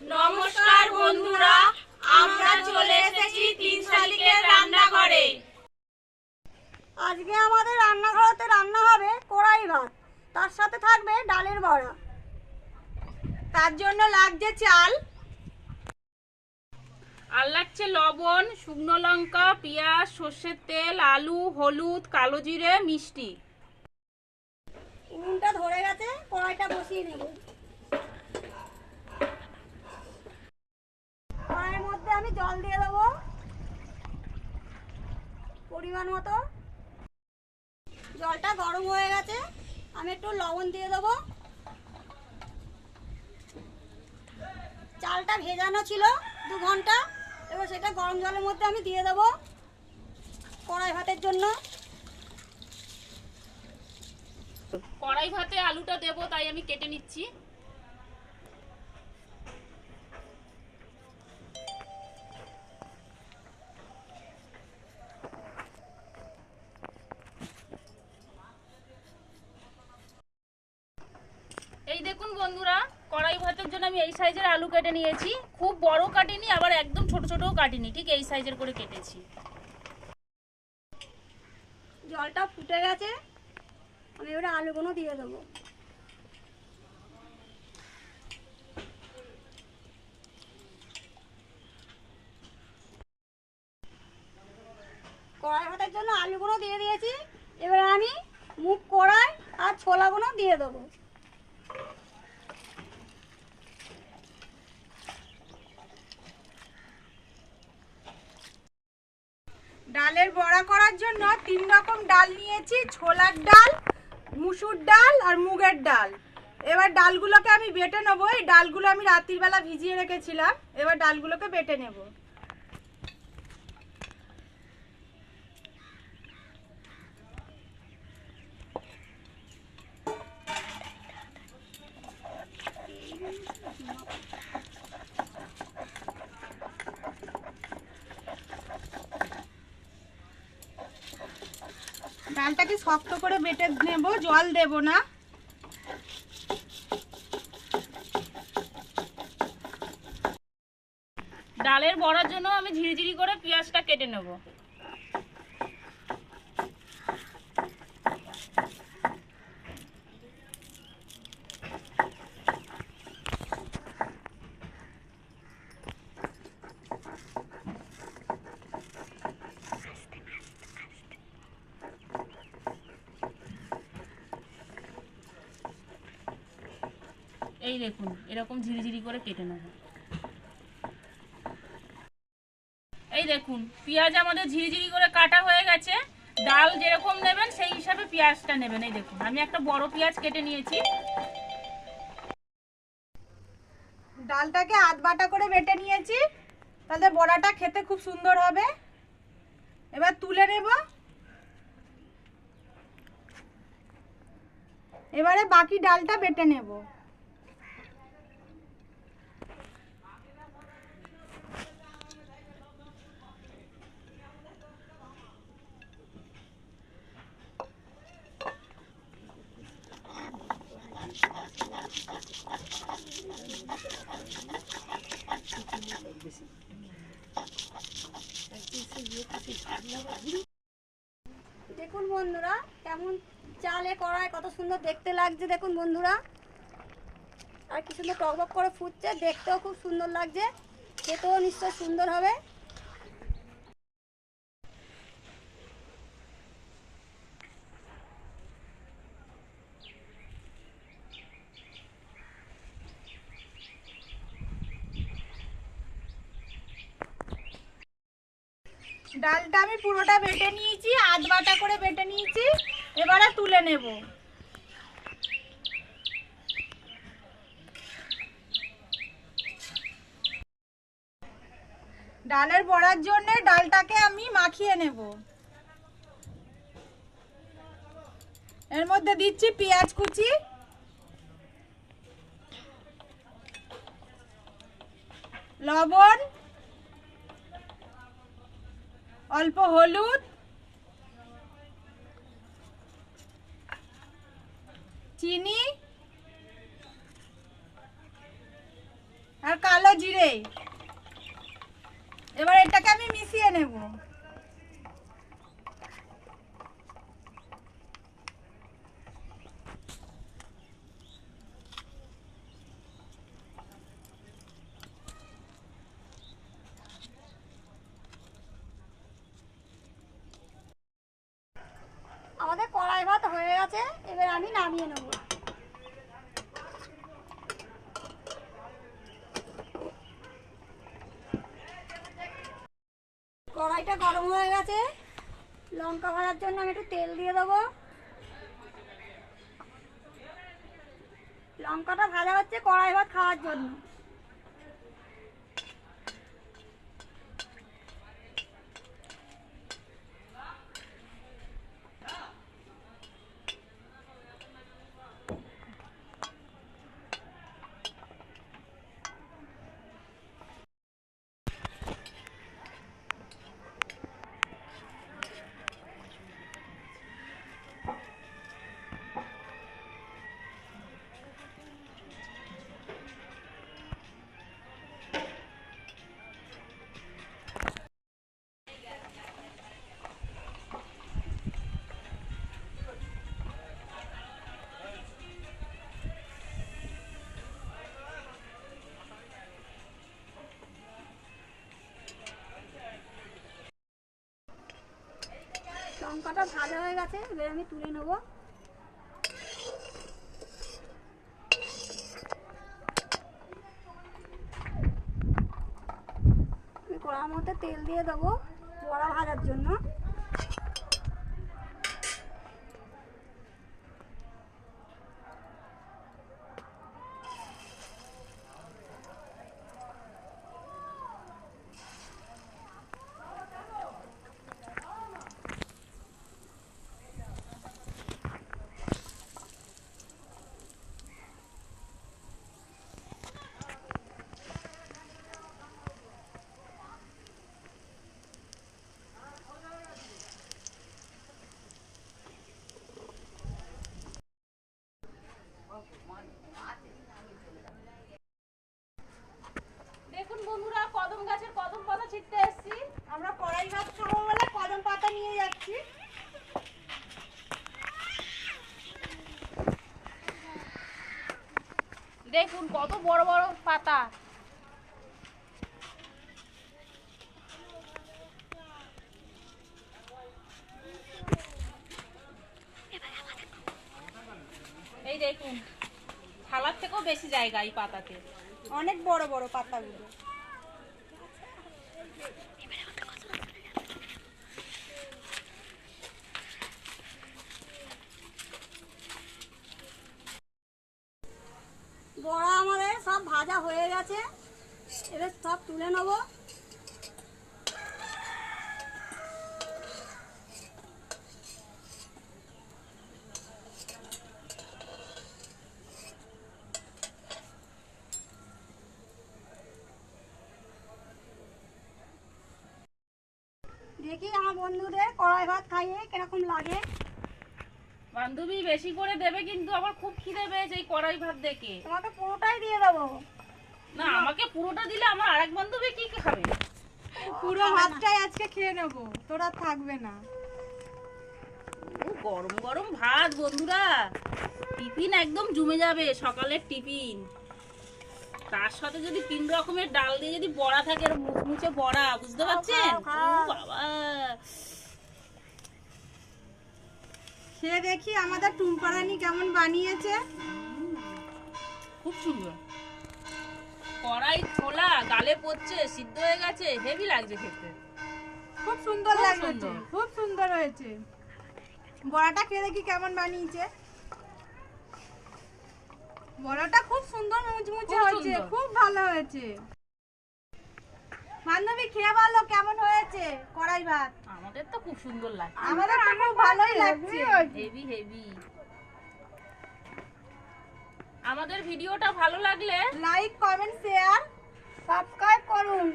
নমস্কার বন্ধুরা আমরা চলে এসেছি তিন শালিকের রান্নাঘরে। আজকে আমাদের রান্নাঘরেতে রান্না হবে কড়াই ভাত। তার সাথে থাকবে ডালের বড়া। তার জন্য লাগছে চাল। আর লাগছে লবণ শুকনো লঙ্কা পেঁয়াজ সর্ষের তেল আলু হলুদ কালো জিরে মিষ্টি। উনুনটা ধরে গেছে কড়াইটা বসিয়ে নেব কড়াইয়ের মধ্যে আমি জল দিয়ে দেবো। পরিমাণ মতো। জলটা গরম হয়ে গেছে, আমি একটু লবণ দিয়ে দেবো। চালটা ভেজানো ছিল দু ঘণ্টা, এবার সেটা গরম জলের মধ্যে আমি দিয়ে দেবো কড়াই ভাতের জন্য। কড়াই ভাতে আলুটা দেবো, তাই আমি কেটে নিচ্ছি। বন্ধুরা, কড়াই ভাতের জন্য আমি এই সাইজের আলু কেটে নিয়েছি। খুব বড় কাটিনি, আবার একদম ছোট ছোটও কাটিনি, ঠিক এই সাইজের করে কেটেছি। জলটা ফুটে গেছে, আমি এবারে আলুগুলো দিয়ে দেবো। কড়াই ভাতের জন্য আলুগুলো দিয়ে দিয়েছি, এবারে আমি মুখ কড়াই আর ছোলাগুলো দিয়ে দেবো। ডালের বড়া করার জন্য তিন রকম ডাল নিয়েছি, ছোলার ডাল, মুসুর ডাল আর মুগের ডাল। এবার ডালগুলোকে আমি বেটে নেব। এই ডালগুলো আমি রাত্রিবেলা ভিজিয়ে রেখেছিলাম। এবার ডালগুলোকে বেটে নেব। ডালটাকে শক্ত করে বেটে নেব, জল দেব না। ডালের বড়ার জন্য আমি ঝিরিঝিরি করে পেঁয়াজটা কেটে নেব। এই দেখুন, এরকম ঝিরিঝিরি করে কেটে নেব। এই দেখুন, পেঁয়াজ আমাদের ঝিরিঝিরি করে কাটা হয়ে গেছে। ডাল যেরকম নেবেন, সেই হিসাবে পেঁয়াজটা নেবেন। এই দেখুন, আমি একটা বড় পেঁয়াজ কেটে নিয়েছি। ডালটাকে আধ বাটা করে বেটে নিয়েছি। তাহলে বড়াটা খেতে খুব সুন্দর হবে। এবার তুলে নেব। এবারে বাকি ডালটা বেটে নেব। দেখুন বন্ধুরা, কেমন চালে কড়াই কত সুন্দর দেখতে লাগছে, দেখুন বন্ধুরা। আর কি সুন্দর টকবক করে ফুটছে, দেখতেও খুব সুন্দর লাগছে, খেতেও নিশ্চয় সুন্দর হবে। ডালটা আমি পুরোটা বেটে নিয়েছি, আধ বাটা করে বেটে নিয়েছি, এবারে তুলে নেব। ডালের বড়ার জন্য ডালটাকে আমি মাখিয়ে নেব। এর মধ্যে দিচ্ছি পেঁয়াজ কুচি। লবণ অল্প হলুদ চিনি আর কালো জিরে। এবার এটাকে আমি মিশিয়ে নেব আমাদের কড়াই গেছে এবার আমি নামিয়ে নেব। কড়াইটা গরম হয়ে গেছে। লঙ্কা ভাজার জন্য আমি একটু তেল দিয়ে দেবো। লঙ্কাটা ভাজা হচ্ছে কড়াই ভাত খাওয়ার জন্য। লঙ্কাটা ভালো হয়ে গেছে, এবার আমি তুলে নেব। কড়ার মধ্যে তেল দিয়ে দেবো বড়া ভাজার জন্য দেখুন বন্ধুরা কদম গাছের কদম পাতা ছিটতে এসেছি আমরা কড়াই ভাত খাব বলে কদম পাতা নিয়ে যাচ্ছি দেখুন, কত বড় বড় পাতা। এই দেখুন, থালার থেকেও বেশি জায়গা এই পাতাতে। অনেক বড় বড় পাতাগুলো। বড়া আমাদের সব ভাজা হয়ে গেছে। এবার সব তুলে নেব। দেখি আমার বন্ধুদের কড়াই ভাত খাইয়ে কীরকম লাগে। বান্ধবী বেশি করে দেবে কিন্তু আবার খুব খিদে পেয়েছে এই কড়াই ভাত দেখে। তোমাকে পুরোটাই দিয়ে দেবো। না আমাকে পুরোটা দিলে আমার আরেক বান্ধবী কি কি খাবে পুরো ভাতটাই আজকে খেয়ে নেব তোরা থাকবে না। ও গরম গরম ভাত বন্ধুরা। টিফিন একদম জমে যাবে সকালের টিফিন। তার সাথে যদি তিন রকমের ডাল দিয়ে যদি বড়া থাকে আর মুচমুচে বড়া বুঝতে পারছেন? বাবা। খেয়ে দেখি আমাদের টুম্পারানি কেমন বানিয়েছে। খুব সুন্দর। কড়াই ছোলা গালে পড়ছে সিদ্ধ হয়ে গেছে হেভি লাগছে খেতে। খুব সুন্দর লাগছে খুব সুন্দর হয়েছে। বড়াটা খেয়ে দেখি কেমন বানিয়েছে। বড়াটা খুব সুন্দর মুচমুচে হয়েছে খুব ভালো হয়েছে। বান্ধবী খেয়ে বলো কেমন হয়েছে? কড়াই ভাত। আমাদের তো খুব সুন্দর লাগছে। আমাদের তো খুব ভালোই লাগছে। হেভি হেভি আমাদের ভিডিওটা ভালো লাগলে লাইক কমেন্ট শেয়ার সাবস্ক্রাইব করুন।